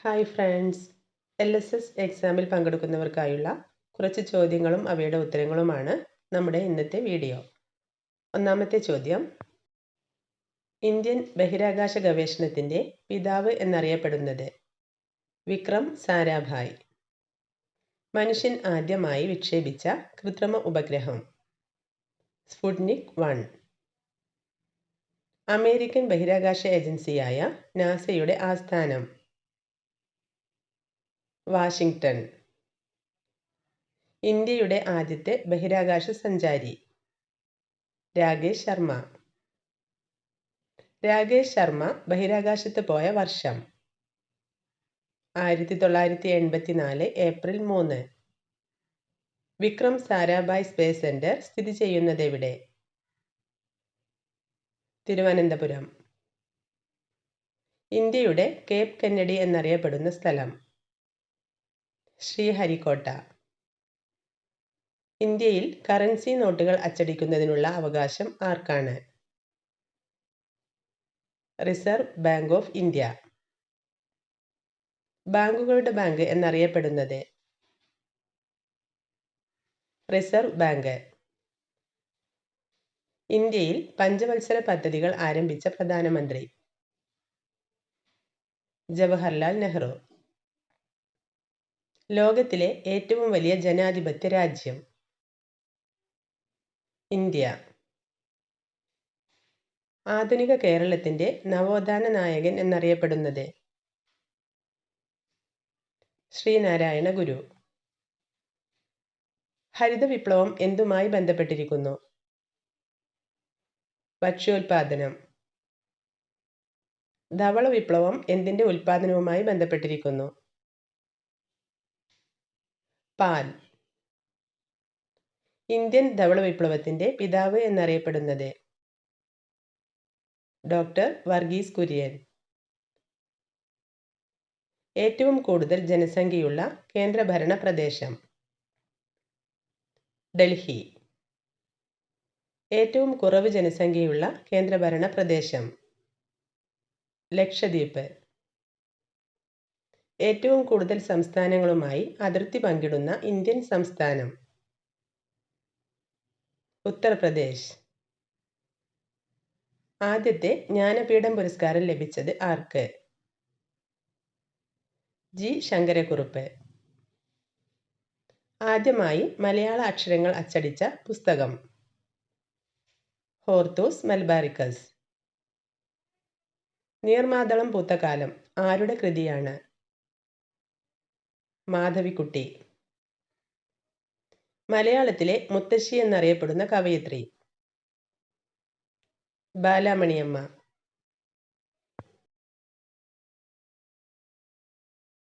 Hi friends L S S എക്സാമിൽ പങ്കെടുക്കുന്നവർക്കായുള്ള കുറച്ച് ചോദ്യങ്ങളും അവയുടെ ഉത്തരങ്ങളുമാണ് നമ്മുടെ ഇന്നത്തെ വീഡിയോ. ഒന്നാമത്തെ ചോദ്യം. ഇന്ത്യൻ ബഹിരാകാശ ഗവേഷണത്തിന്റെ പിതാവ് എന്നറിയപ്പെടുന്നത് വിക്രം സാരാഭായ്. മനുഷ്യൻ ആദ്യമായി വിക്ഷേപിച്ച കൃത്രിമ ഉപഗ്രഹം സ്പുട്നിക് വൺ. അമേരിക്കൻ ബഹിരാകാശ ഏജൻസിയായ നാസയുടെ ആസ്ഥാനം വാഷിംഗ്ടൺ ഇന്ത്യയുടെ ആദ്യത്തെ ബഹിരാകാശ സഞ്ചാരി. രാകേഷ് ശർമ്മ. രാകേഷ് ശർമ്മ ബഹിരാകാശത്ത് പോയ വർഷം. ആയിരത്തി തൊള്ളായിരത്തി എൺപത്തിനാല് ഏപ്രിൽ മൂന്ന്. വിക്രം സാരാഭായ് സ്പേസ് സെന്റർ സ്ഥിതി ചെയ്യുന്നത് എവിടെ തിരുവനന്തപുരം. ഇന്ത്യയുടെ കേപ്പ് കെന്നഡി എന്നറിയപ്പെടുന്ന സ്ഥലം. ശ്രീഹരിക്കോട്ട. ഇന്ത്യയിൽ കറൻസി നോട്ടുകൾ അച്ചടിക്കുന്നതിനുള്ള അവകാശം ആർക്കാണ്? Reserve bank of India. ബാങ്കുകളുടെ ബാങ്ക് എന്നറിയപ്പെടുന്നത് റിസർവ് ബാങ്ക്. ഇന്ത്യയിൽ പഞ്ചവത്സര പദ്ധതികൾ ആരംഭിച്ച പ്രധാനമന്ത്രി ജവഹർലാൽ നെഹ്റു. ലോകത്തിലെ ഏറ്റവും വലിയ ജനാധിപത്യ രാജ്യം ഇന്ത്യ. ആധുനിക കേരളത്തിന്റെ നവോത്ഥാന നായകൻ എന്നറിയപ്പെടുന്നത് ശ്രീനാരായണ ഗുരു. ഹരിത വിപ്ലവം എന്തുമായി ബന്ധപ്പെട്ടിരിക്കുന്നു? ഭക്ഷ്യോൽപാദനം. ധവള വിപ്ലവം എന്തിന്റെ ഉൽപാദനവുമായി ബന്ധപ്പെട്ടിരിക്കുന്നു? പാൽ. ഇന്ത്യൻ ധവള വിപ്ലവത്തിന്റെ പിതാവ് എന്നറിയപ്പെടുന്നത് ഡോക്ടർ വർഗീസ് കുര്യൻ. ഏറ്റവും കൂടുതൽ ജനസംഖ്യയുള്ള കേന്ദ്രഭരണ പ്രദേശം ഡൽഹി. ഏറ്റവും കുറവ് ജനസംഖ്യയുള്ള കേന്ദ്രഭരണ പ്രദേശം ലക്ഷദ്വീപ്. ഏറ്റവും കൂടുതൽ സംസ്ഥാനങ്ങളുമായി അതിർത്തി പങ്കിടുന്ന ഇന്ത്യൻ സംസ്ഥാനം. ഉത്തർപ്രദേശ്. ആദ്യത്തെ ജ്ഞാനപീഠം പുരസ്കാരം ലഭിച്ചത് ആർക്ക്? ജി. ശങ്കരക്കുറുപ്പ്. ആദ്യമായി മലയാള അക്ഷരങ്ങൾ അച്ചടിച്ച പുസ്തകം. ഹോർത്തൂസ് മൽബാറിക്കസ് നീർമാതളം പൂത്ത കാലം ആരുടെ കൃതിയാണ്? മാധവിക്കുട്ടി. മലയാളത്തിലെ മുത്തശ്ശി എന്നറിയപ്പെടുന്ന കവയിത്രി. ബാലാമണിയമ്മ.